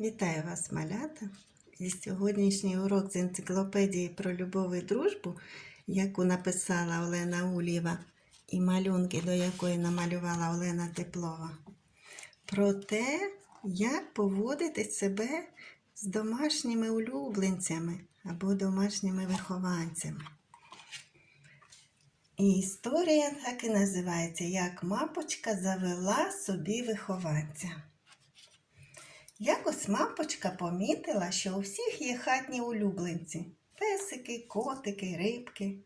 Вітаю вас, малята! І сьогоднішній урок з енциклопедії про любов і дружбу, яку написала Олена Улєва, і малюнки, до якої намалювала Олена Теплова, про те, як поводити себе з домашніми улюбленцями або домашніми вихованцями. І історія так і називається Як мапочка завела собі вихованця. Якось мапочка помітила, що у всіх є хатні улюбленці песики, котики, рибки.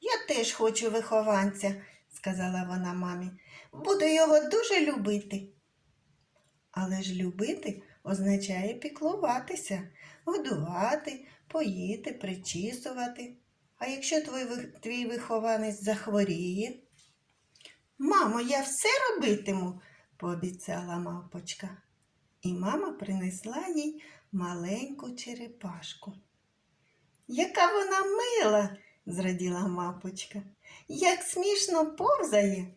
Я теж хочу вихованця, сказала вона мамі. Буду його дуже любити. Але ж любити означає піклуватися, годувати, поїти, причісувати. А якщо твій, твій вихованець захворіє? Мамо, я все робитиму, пообіцяла мавпочка. І мама принесла їй маленьку черепашку. Яка вона мила, зраділа мапочка. Як смішно повзає.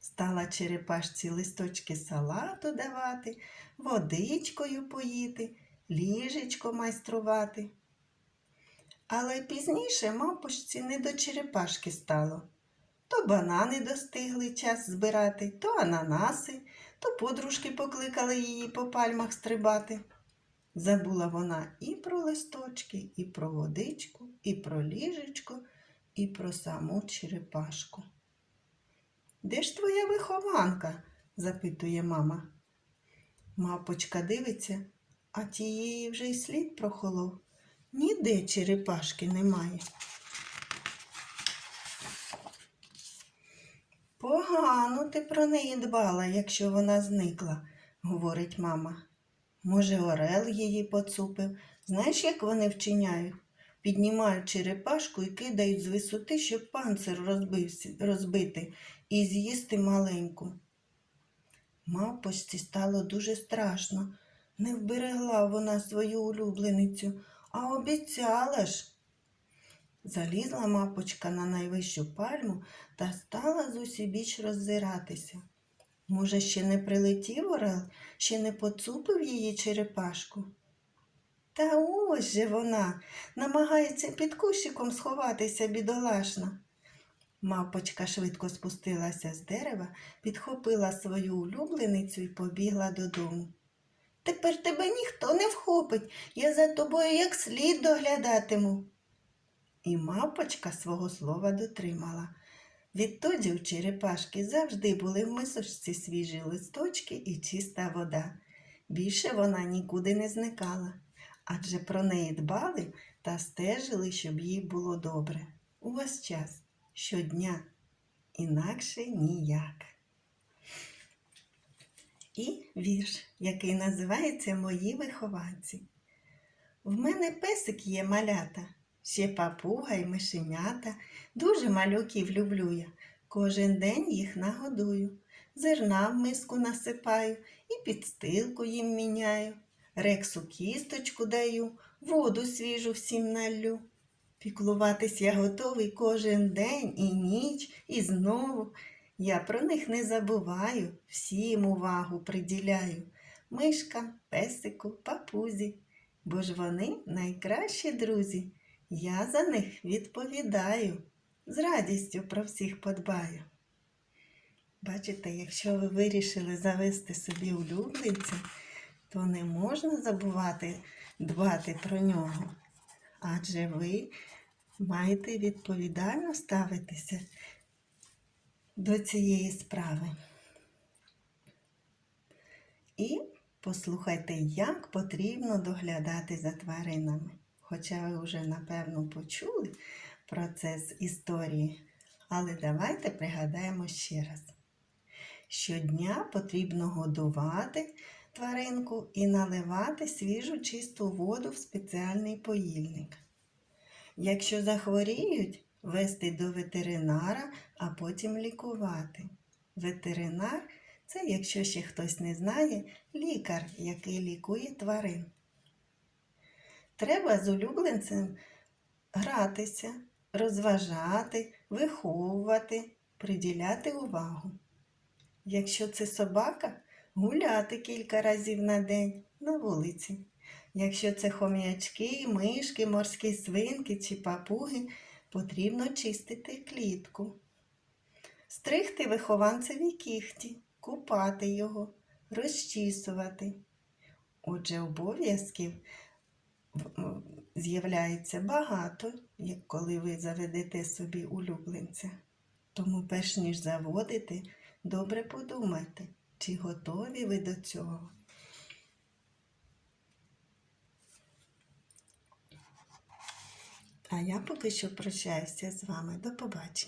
Стала черепашці листочки салату давати, водичкою поїти, ліжечко майструвати. Але пізніше мавпочці не до черепашки стало. То банани достигли час збирати, то ананаси, то подружки покликали її по пальмах стрибати. Забула вона і про листочки, і про водичку, і про ліжечко, і про саму черепашку. Де ж твоя вихованка? запитує мама. Мапочка дивиться, а тієї вже й слід прохолов. Ніде черепашки немає. Погано ти про неї дбала, якщо вона зникла, говорить мама. Може, Орел її поцупив. Знаєш, як вони вчиняють? Піднімають черепашку і кидають з висоти, щоб панцир розбити і з'їсти маленьку. Мавпочці стало дуже страшно. Не вберегла вона свою улюбленицю, а обіцяла ж. Залізла мапочка на найвищу пальму та стала зусібіч роззиратися. Може, ще не прилетів орел, ще не поцупив її черепашку? Та ось же вона намагається під кущиком сховатися бідолашна. Мавпочка швидко спустилася з дерева, підхопила свою улюбленицю і побігла додому. Тепер тебе ніхто не вхопить, я за тобою як слід доглядатиму. І мавпочка свого слова дотримала. Відтоді у черепашки завжди були в мисочці свіжі листочки і чиста вода. Більше вона нікуди не зникала, адже про неї дбали та стежили, щоб їй було добре. Увесь час, щодня, інакше ніяк. І вірш, який називається Мої вихованці. В мене песик є малята, ще папуга й мишенята. Дуже малюків люблю я. Кожен день їх нагодую. Зерна в миску насипаю і підстилку їм міняю. Рексу кісточку даю, воду свіжу всім наллю. Піклуватись я готовий кожен день і ніч, і знову. Я про них не забуваю, всім увагу приділяю. Мишкам, песику, папузі, бо ж вони найкращі друзі. Я за них відповідаю, з радістю про всіх подбаю. Бачите, якщо ви вирішили завести собі улюбленця, то не можна забувати дбати про нього. Адже ви маєте відповідально ставитися до цієї справи. І послухайте, як потрібно доглядати за тваринами. Хоча ви вже, напевно, почули про це з історії, але давайте пригадаємо ще раз. Щодня потрібно годувати тваринку і наливати свіжу чисту воду в спеціальний поїльник. Якщо захворіють, вести до ветеринара, а потім лікувати. Ветеринар це, якщо ще хтось не знає, лікар, який лікує тварин. Треба з улюбленцем гратися, розважати, виховувати, приділяти увагу. Якщо це собака, гуляти кілька разів на день на вулиці. Якщо це хом'ячки, мишки, морські свинки чи папуги, потрібно чистити клітку. Стригти вихованцеві кіхті, купати його, розчісувати. Отже, обов'язків з'являється багато, як коли ви заведете собі улюбленця. Тому, перш ніж заводити, добре подумайте, чи готові ви до цього. А я поки що прощаюся з вами. До побачення.